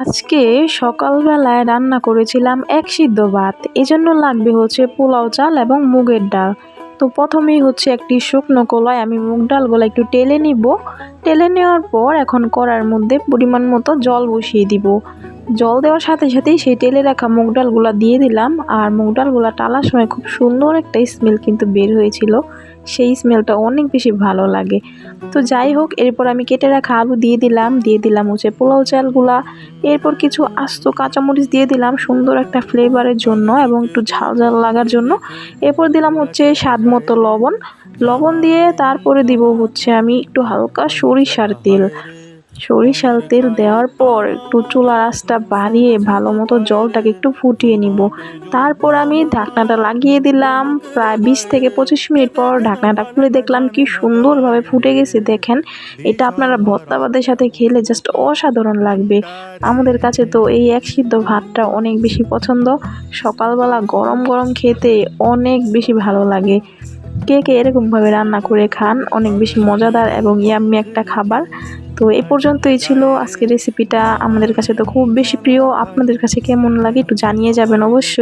আজকে সকালবেলায় রান্না করেছিলাম এক সিদ্ধ ভাত। এজন্য লাগবে হচ্ছে পোলাও চাল এবং মুগের ডাল। তো প্রথমেই হচ্ছে একটি শুকনো কলায় আমি মুগ ডালগুলো একটু টেলে নিব। টেলে নেওয়ার পর এখন কড়ার মধ্যে পরিমাণ মতো জল বসিয়ে দিব। জল দেওয়ার সাথে সাথেই সেই টেলে রাখা মুগ ডালগুলা দিয়ে দিলাম। আর মুগ ডালগুলা টালার সময় খুব সুন্দর একটা স্মেল কিন্তু বের হয়েছিল। সেই স্মেলটা অনেক বেশি ভালো লাগে। তো যাই হোক, এরপর আমি কেটে রাখা আলু দিয়ে দিলাম দিয়ে দিলাম হচ্ছে পোলাও চালগুলা। এরপর কিছু আস্ত কাঁচামরিচ দিয়ে দিলাম সুন্দর একটা ফ্লেভারের জন্য এবং একটু ঝাল ঝাল লাগার জন্য। এরপর দিলাম হচ্ছে স্বাদ মতো লবণ। লবণ দিয়ে তারপরে দিব হচ্ছে আমি একটু হালকা সরিষার তেল। সরিষার তেল দেওয়ার পর একটু চুলার আঁচটা বাড়িয়ে ভালো মতো জলটাকে একটু ফুটিয়ে নিব। তারপর আমি ঢাকনাটা লাগিয়ে দিলাম। প্রায় বিশ থেকে পঁচিশ মিনিট পর ঢাকনাটা খুলে দেখলাম কি সুন্দরভাবে ফুটে গেছে। দেখেন, এটা আপনারা ভর্তা ভাতের সাথে খেলে জাস্ট অসাধারণ লাগবে। আমাদের কাছে তো এই এক সিদ্ধ ভাতটা অনেক বেশি পছন্দ। সকালবেলা গরম গরম খেতে অনেক বেশি ভালো লাগে। কে কে এরকমভাবে রান্না করে খান, অনেক বেশি মজাদার এবং ইয়াম্মি একটা খাবার। তো এ পর্যন্তই ছিল আজকের রেসিপিটা আমাদের কাছে তো খুব বেশি প্রিয়। আপনাদের কাছে কেমন লাগে একটু জানিয়ে যাবেন অবশ্যই।